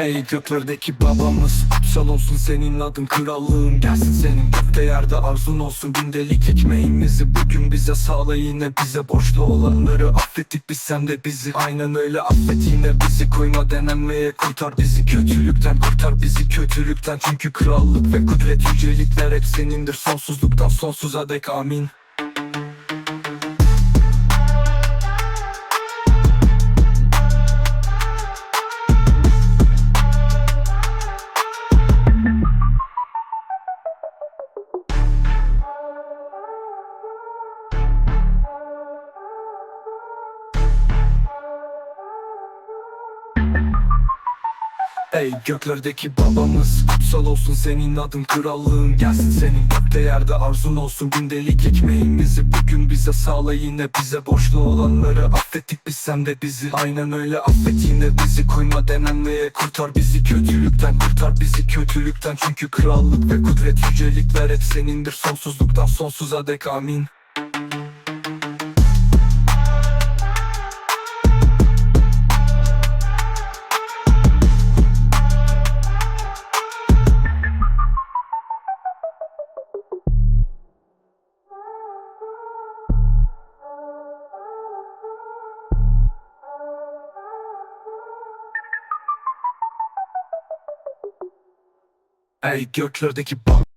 Ey göklerdeki babamız. Kutsal olsun senin adın krallığın Gelsin senin. Gökte yerde arzun olsun Gündelik ekmeğimizi. Bugün bize sağla yine Bize borçlu olanları affettik biz. Sen de bizi Aynen öyle affet yine bizi Koyma denenmeye kurtar bizi. Kötülükten kurtar bizi kötülükten. Çünkü krallık ve kudret yücelikler hep senindir. Sonsuzluktan sonsuza dek amin Ey göklerdeki babamız. Kutsal olsun senin adın krallığın Gelsin senin. Gökte yerde arzun olsun Gündelik ekmeğimizi bugün bize sağla. Yine Bize borçlu olanları affettik biz sen de bizi. Aynen öyle affet yine bizi. Koyma denenmeye kurtar bizi Kötülükten kurtar bizi kötülükten. Çünkü krallık ve kudret yücelikler hep senindir. Sonsuzluktan sonsuza dek amin Ey göklerdeki bab